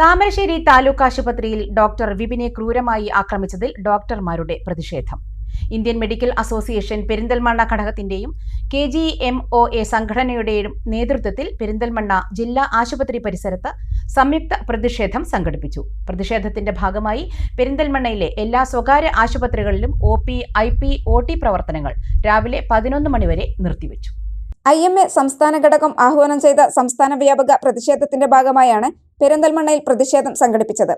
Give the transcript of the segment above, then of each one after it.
താമരശ്ശേരി താലൂക്ക് ആശുപത്രിയിൽ ഡോക്ടർ വിപിനെ ക്രൂരമായി ആക്രമിച്ചതിൽ ഡോക്ടർമാരുടെ പ്രതിഷേധം. Indian medical association Perinthalmanna ഘടകത്തിന്റെയും K G M O A സംഘടനയുടെയും നേതൃത്വത്തിൽ പെരിന്തൽമണ്ണ ജില്ലാ ആശുപത്രി പരിസരത്ത് സംയുക്ത പ്രതിഷേധം സംഘടിപ്പിച്ചു. പ്രതിഷേധത്തിന്റെ ഭാഗമായി പെരിന്തൽമണ്ണയിലെ എല്ലാ സ്വകാര്യ ആശുപത്രികളിലും O P I P O T പ്രവർത്തനങ്ങൾ രാവിലെ പതിനൊന്ന് മണിവരെ നിർത്തിവച്ചു. ഐ എം എ സംസ്ഥാന ഘടകം ആഹ്വാനം ചെയ്ത സംസ്ഥാന വ്യാപക പ്രതിഷേധത്തിന്റെ ഭാഗമായാണ് പെരിന്തൽമണ്ണയിൽ പ്രതിഷേധം സംഘടിപ്പിച്ചത്.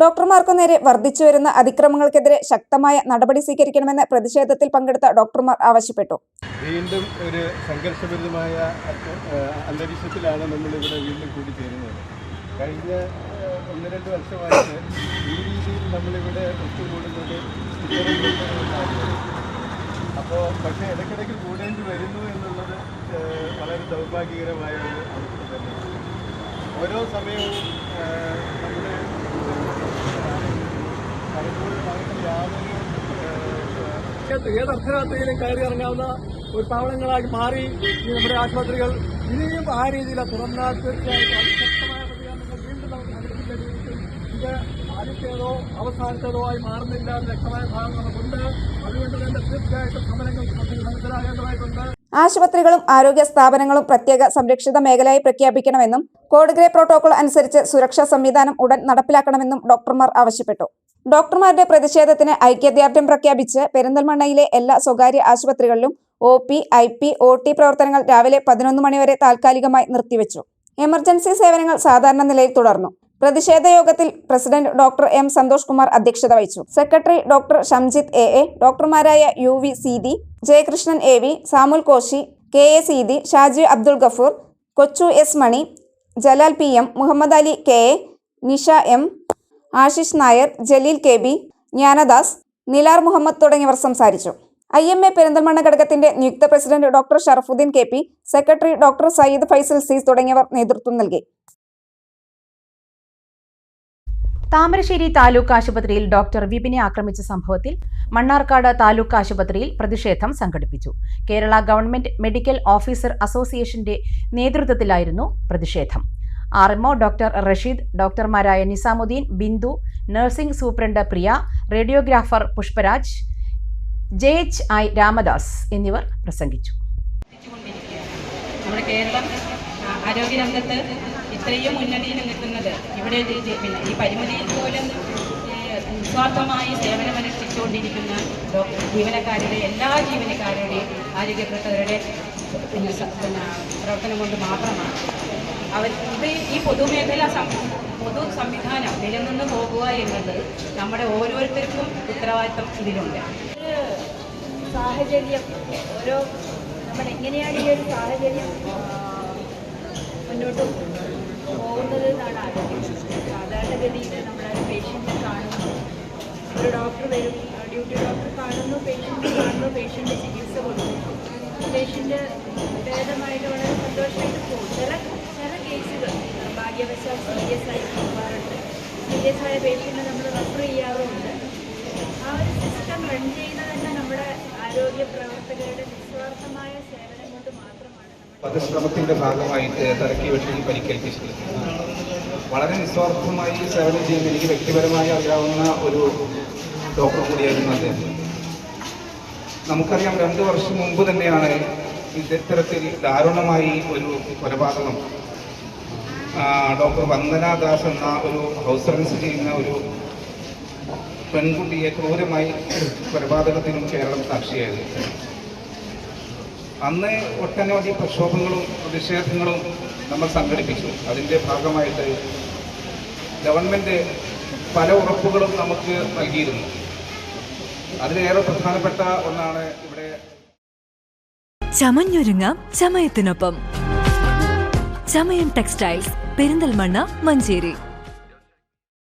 ഡോക്ടർമാർക്കു നേരെ വർദ്ധിച്ചുവരുന്ന അതിക്രമങ്ങൾക്കെതിരെ ശക്തമായ നടപടി സ്വീകരിക്കണമെന്ന് പ്രതിഷേധത്തിൽ പങ്കെടുത്ത ഡോക്ടർമാർ ആവശ്യപ്പെട്ടു. വീണ്ടും ഒരു സംഘർഷഭരിതമായ അന്തരീക്ഷത്തിലാണ് നമ്മൾ ഇവിടെ വീണ്ടും കൂടിച്ചേരുന്നത്. കഴിഞ്ഞ ഒന്ന് രണ്ട് വർഷമായിട്ട് ഈ രീതിയിൽ നമ്മളിവിടെ ഒത്തുകൂടുന്നത് അപ്പോൾ പക്ഷേ ഇടയ്ക്കിടയ്ക്ക് കൂടേണ്ടി വരുന്നു എന്നുള്ളത് വളരെ ദൗർഭാഗ്യകരമായ ഒരു അവസ്ഥ തന്നെയാണ്. ഓരോ സമയവും നമ്മുടെ ഏത് അർദ്ധരാത്രിയിലും കയറി ഇറങ്ങാവുന്ന ഒരു താവളങ്ങളായി മാറി നമ്മുടെ ആശുപത്രികൾ ഇനിയും ആ രീതിയിൽ തുറന്നാൽ തീർച്ചയായിട്ടും അതിശക്തമായ പ്രതികരണങ്ങൾ വീണ്ടും നമുക്ക് സംഘടിപ്പിക്കേണ്ടിയിരിക്കും ഇത് ആദ്യത്തേതോ അവസാനത്തേതോ ആയി മാറുന്നില്ല എന്ന് വ്യക്തമായ ഭാഗം നമുക്കുണ്ട്. അതുകൊണ്ട് തന്നെ തീർച്ചയായിട്ടും സമരങ്ങൾ മനസ്സിലാകേണ്ടതായിട്ടുണ്ട് ആശുപത്രികളും ആരോഗ്യ സ്ഥാപനങ്ങളും പ്രത്യേക സംരക്ഷിത മേഖലയായി പ്രഖ്യാപിക്കണമെന്നും കോഡ് ഗ്രേ പ്രോട്ടോകോൾ അനുസരിച്ച് സുരക്ഷാ സംവിധാനം ഉടൻ നടപ്പിലാക്കണമെന്നും ഡോക്ടർമാർ ആവശ്യപ്പെട്ടു. ഡോക്ടർമാരുടെ പ്രതിഷേധത്തിന് ഐക്യദാർഢ്യം പ്രഖ്യാപിച്ച് പെരിന്തൽമണ്ണയിലെ എല്ലാ സ്വകാര്യ ആശുപത്രികളിലും O P I P O T പ്രവർത്തനങ്ങൾ രാവിലെ പതിനൊന്ന് മണിവരെ താൽക്കാലികമായി നിർത്തിവെച്ചു. എമർജൻസി സേവനങ്ങൾ സാധാരണ നിലയിൽ തുടർന്നു. പ്രതിഷേധ യോഗത്തിൽ president doctor M Santhosh Kumar അധ്യക്ഷത വഹിച്ചു. Secretary doctor Shamjith A A ഡോക്ടർമാരായ U V Seethi Jayakrishnan A V Samuel Koshy K A Seethi Shaji Abdul Gafoor Kochu S Mani Jalal P M Muhammad Ali K A Nisha M Ashish Nair Jaleel K B Jnanadas Nilar Muhammad തുടങ്ങിയവർ സംസാരിച്ചു. I M A Perinthalmanna ഘടകത്തിന്റെ നിയുക്ത president doctor Sharafuddin K P secretary doctor Sayyid Faisal സീസ് തുടങ്ങിയവർ നേതൃത്വം നൽകി. താമരശ്ശേരി താലൂക്ക് ആശുപത്രിയിൽ doctor വിപിനെ ആക്രമിച്ച സംഭവത്തിൽ മണ്ണാർക്കാട് താലൂക്ക് ആശുപത്രിയിൽ പ്രതിഷേധം സംഘടിപ്പിച്ചു. കേരള ഗവൺമെന്റ് മെഡിക്കൽ ഓഫീസർ അസോസിയേഷന്റെ നേതൃത്വത്തിലായിരുന്നു പ്രതിഷേധം. R M O doctor Rasheed ഡോക്ടർമാരായ Nizamuddin Bindu nursing superintendent Priya radiographer Pushparaj J H I Ramadas എന്നിവർ പ്രസംഗിച്ചു. ആരോഗ്യരംഗത്ത് ഇത്രയും മുന്നണിയിൽ നിൽക്കുന്നത് ഇവിടെ പിന്നെ ഈ പരിമിതിയിൽ പോലും നിസ്വാർത്ഥമായി സേവനമനുഷ്ഠിച്ചുകൊണ്ടിരിക്കുന്ന ജീവനക്കാരുടെ എല്ലാ ജീവനക്കാരുടെയും ആരോഗ്യപ്പെട്ടവരുടെ പിന്നെ പ്രവർത്തനം കൊണ്ട് മാത്രമാണ്. അവർ ഇത് ഈ പൊതുമേഖല പൊതു സംവിധാനം നിലനിന്ന് പോകുക എന്നത് നമ്മുടെ ഓരോരുത്തർക്കും ഉത്തരവാദിത്തം ഇതിലുണ്ട്. സാഹചര്യം ഓരോ നമ്മൾ എങ്ങനെയാണ് ഈ ഒരു സാഹചര്യം മുന്നോട്ട് പോകുന്നത് എന്നാണ് സാധാരണഗതിയിൽ നമ്മൾ പേഷ്യന്റിനെ കാണുന്നു. ഒരു ഡോക്ടർ വരും ഡ്യൂട്ടി ഡോക്ടർ കാണുന്നു പേഷ്യന്റ് കാണുന്നു പേഷ്യന്റ് ചികിത്സ കൊടുക്കുന്നു. പേഷ്യന്റ് ഭേദമായിട്ട് വളരെ സന്തോഷമായിട്ട് പോകും ചില ചില കേസുകൾ ഭാഗ്യവശാൽ സീരിയസ് ആയി പോകാറുണ്ട്. സീരിയസ് ആയ പേഷ്യന്റ് നമ്മൾ റെഫർ ചെയ്യാറുമുണ്ട്. ആ ഒരു സിസ്റ്റം റൺ ചെയ്യുന്നത് തന്നെ നമ്മുടെ ആരോഗ്യ പ്രവർത്തകരുടെ നിസ്വാർത്ഥമായ സേവനം കൊണ്ട് നമ്മൾ വധശ്രമത്തിന്റെ ഭാഗമായിട്ട് തിരക്കി വെട്ടി പരിക്കേൽപ്പിച്ചിട്ടുണ്ട് വളരെ നിസ്വാർത്ഥമായി സേവനം ചെയ്യുന്ന എനിക്ക് വ്യക്തിപരമായി അറിയാവുന്ന ഒരു ഡോക്ടർ കൂടിയായിരുന്നു അദ്ദേഹം. നമുക്കറിയാം രണ്ട് വർഷം മുമ്പ് തന്നെയാണ് ഇത്തരത്തിൽ ദാരുണമായി ഒരു കൊലപാതകം. ഡോക്ടർ വന്ദന ദാസ് എന്ന ഒരു ഹൗസ് റൺസ് ചെയ്യുന്ന ഒരു പെൺകുട്ടിയെ ക്രൂരമായി കൊലപാതകത്തിനും കേരളം സാക്ഷിയായത്. അന്ന് ഒട്ടനവധി പ്രക്ഷോഭങ്ങളും പ്രതിഷേധങ്ങളും നമ്മൾ സംഘടിപ്പിച്ചു. അതിന്റെ ഭാഗമായിട്ട് ഗവൺമെന്റ് പല ഉറപ്പുകളും നമുക്ക് നൽകിയിരുന്നു. അതിലേറെ പ്രധാനപ്പെട്ട ഒന്നാണ് ഇവിടെ ചമഞ്ഞൊരുങ്ങാം ചമയത്തിനൊപ്പം. ചമയം ടെക്സ്റ്റൈൽസ് പെരിന്തൽമണ്ണ മഞ്ചേരി.